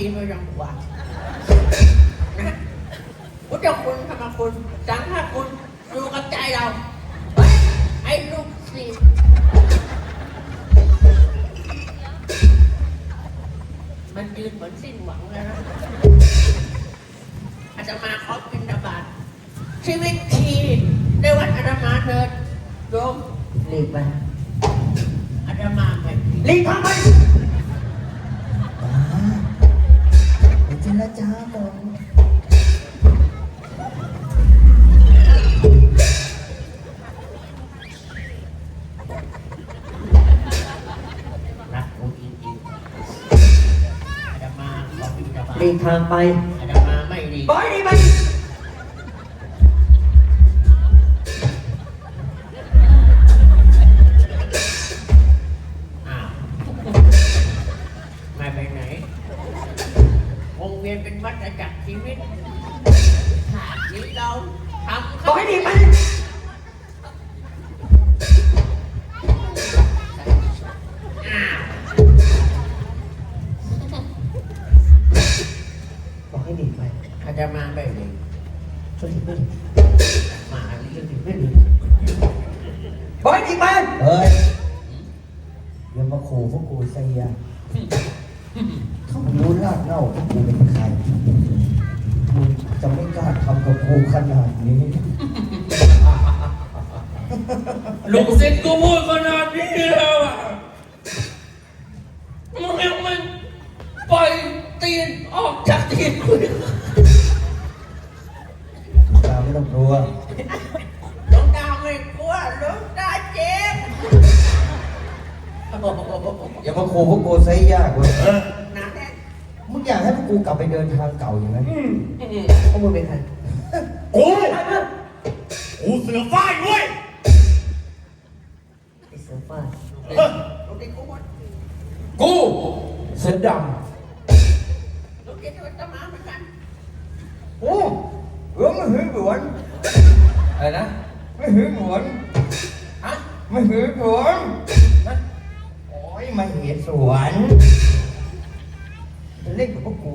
ดีไม่ยังหวะนะพุทธคุณธรรมคุณ สังฆคุณอยู่กับใจเรา ไอ้ลูกศิษย์มันยืนเหมือนสิ้นหวังแล้วนะอาจจะมาขอบินดาบาตชีวิตทีในวัดอาตมาเถิดโยมรีบไป เดี๋ยวเจรจาก่อนรักกูจริงๆอาตมาขอบินดาบาตรีบทางไปอาตมาไม่ดี บอยรีบไปอ้ ฏ กล้าทำกับกูขนาดนี้ ลูกศิษย์กูพูดขนาดนี้แล้วอะมึงยังไม่ปล่อยตีนออกจากตีนกูอีกตาไม่ต้องกลัวหลวงตาไม่กลัวหลวงตาเจ็บอย่ามาขู่พวกกูซะให้ยากเว้ยหนาแน่นมึงอยากให้พวกกูกลับไปเดินทางเก่าอย่างนั้นพวกมึงเป็นใคร กูกูเสือฝ้ายเว้ยไอ้เสือฟ้าเฮ้ยลูกติดกูหมดกูเสือดลูกติดตัวตมาเหมือนกันโอ้เอื้อไม่หือหวนำอะไรนะไม่หือหวนฮะไม่หือหวนฮะโอ้ยมาเหตุสวนจะเล่นกับพวกกู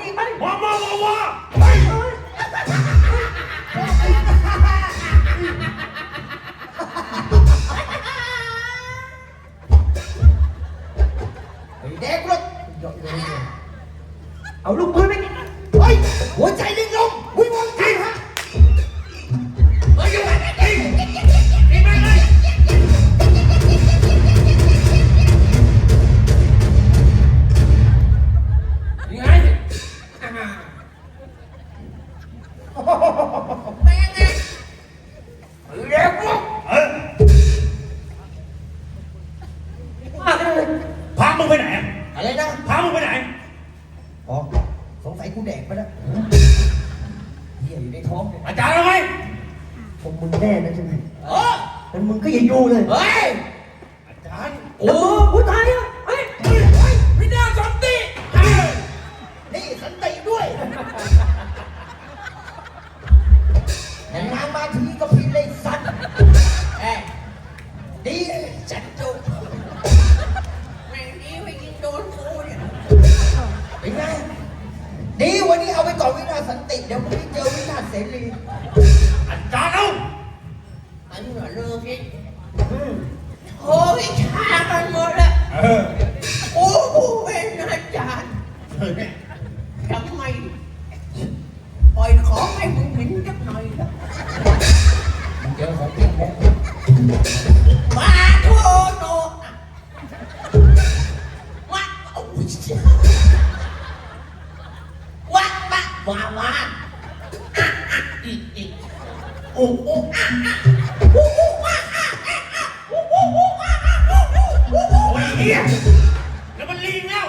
อะบอกให้ดีไปวามาวาวาไปไอ้เด็กลูกเอาลูกปืนไป พามึงไปไหนอะอะไรนะพามึงไปไหน อ๋อสงสัยกูแดกไปแล้วเหี้ยอยู่ในท้องเนี่ยอาจารย์เอาไงผมมึงแน่นะใช่ไหมเออแต่มึงก็อย่าอยู่เลยเฮ้ยอาจารย์โอ้ผู้ชายอะเฮ้ย เฮ้ยเฮ้ยไม่น่าสนติเฮ้ยนี่สันติด้วย อันนี้เหรอเลิกพี่โอ้ยชากันหมดแล้วเออโอ้โหเป็นอาจ ไมปล่อยของให้มึงเห็นจักหน่อยล่ะเจอของจริงแล้วมาโทโนอะวะโอ้ยเจ้าวะวะวะวะอะอะอีกอีกโอ้โอ้อะอะโอ้โอ้อะอะอะอะโอ้โอ้โอ้อะอะโอ้โอ้โอ้โอ้โอ้ยเฮียแล้วมันลิงแล้ว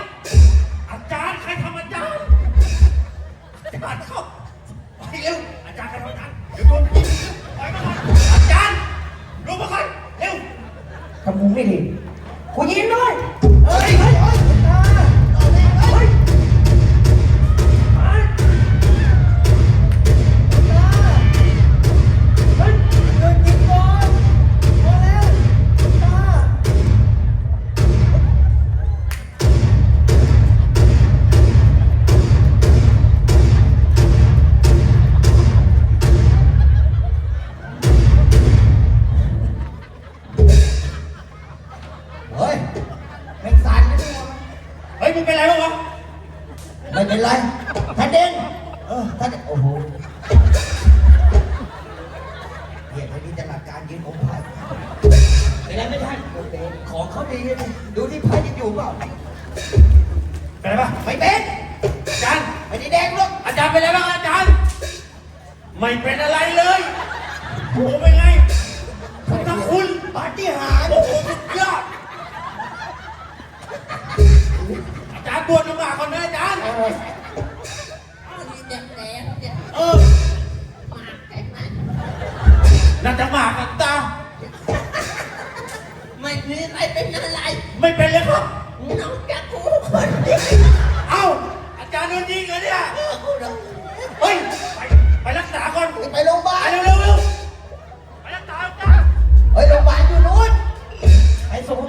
อาจารย์ใครทำอาจารย์อาจารย์เข้าไปเร็ว อาจารย์ใครทำอาจารย์เดี๋ยวโดนยิงไปมาก่อนอาจารย์ลงมาก่อนเร็วใครไม่ดีกูยิงด้วยเฮ้ย มึงเป็นไรบ้างวะไม่เป็นไรท่านเด่นเออท่านเด่นโอ้โหเหยียดให้นี่จะหลักการยืนของพายเป็นไรไม่ทันโอเคของเขาดีเลยดูที่พายยังอยู่เปล่าเป็นไรบ้างไม่เป็นอาจารย์ไม่ได้แดงหรอกอาจารย์เป็นไรบ้างอาจารย์ ไม่เป็นอะไรเลยโอ้โหเป็นไงพุทธคุณปาฏิหาริย์ บวชลงมาก่อนนะอาจารย์ เอาดีแดงแดงเนี่ยเออมาไอ้มันน่าจะมากันตา ไม่มีใครเป็นอะไรไม่เป็นเลยครับน้องจากกูคนเดียวเอ้า อาจารย์โดนยิงเหรอเนี่ยเออกูโดนเฮ้ย ไปไปรักษาก่อน ไปโรงพยาบาไปล เร็วเร็วเร็วไปรักษาอาจารย์ เฮ้ยโรงพยาบาลอยู่นู้นไอ้สมมิ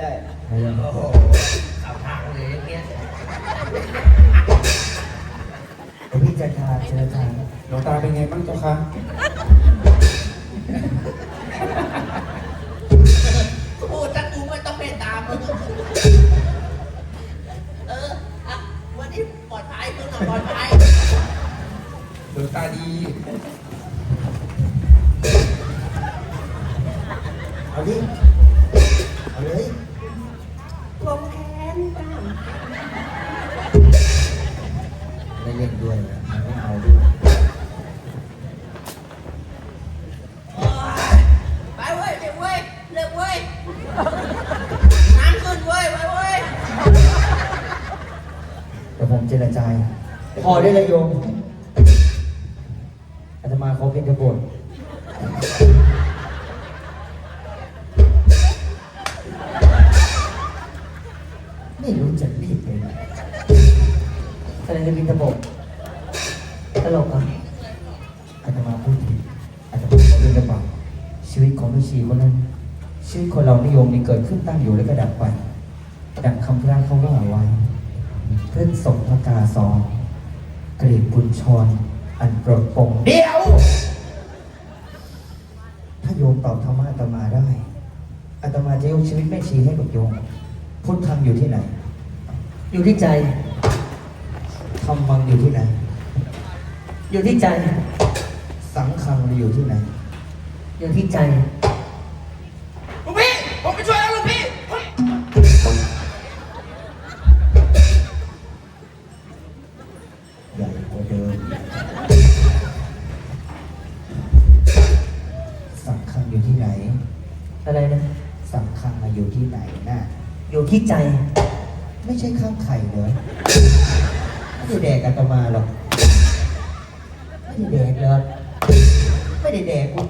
ได้หายแล้วโอ้โหเข้าทางเลยอย่างเงี้ยเดี๋ยวพี่จะทานเจอทานหลวงตาเป็นไงบ้างเจ้าคะพูดถ้ากูไม่ต้องเมตตามึงเอออะวันนี้ปลอดภัยมึงอะปลอดภัยหลวงตาดีเอาดิ เอาเลยลงแขนกันไม่เล่นด้วยนะไม่เอาด้วยโอ้ยไปเว้ยเร็วเว้ยเร็วเว้ยน้ำขึ้นเว้ยไปเว้ยเดี๋ยวผมเจรจาพอได้เลยโยมอาตมาขอเป็นกระบฏ ตมากชีวิตของลูกชีคนนั้นชีวิตคนเรานิยมมีเกิดขึ้นตั้งอยู่แล้วก็ดับไป ดังคำพระเขาว่าไว้เพื่อนสมพกาซองกรีบบุญชรอันปรดปงเดียว ถ้าโยมตอบธรรมะอาตมาได้อาตมาจะยกชีวิตแม่ชีให้กับโยมพุทธังอยู่ที่ไหน อยู่ที่ใจธรรมังอยู่ที่ไหน อยู่ที่ใจ สังฆังอยู่ที่ไหน อยู่ที่ใจ หลวงพี่ ผมไปช่วยแล้วหลวงพี่ใหญ่กว่าเดิมสำคัญอยู่ที่ไหน อะไรนะ สำคัญมาอยู่ที่ไหนน่ะ อยู่ที่ใจ ไม่ใช่ข้างไข่เหรอไม่ได้แดกอาตอมาหรอก ไม่ได้แดกเหรอไม่ได้แดกกู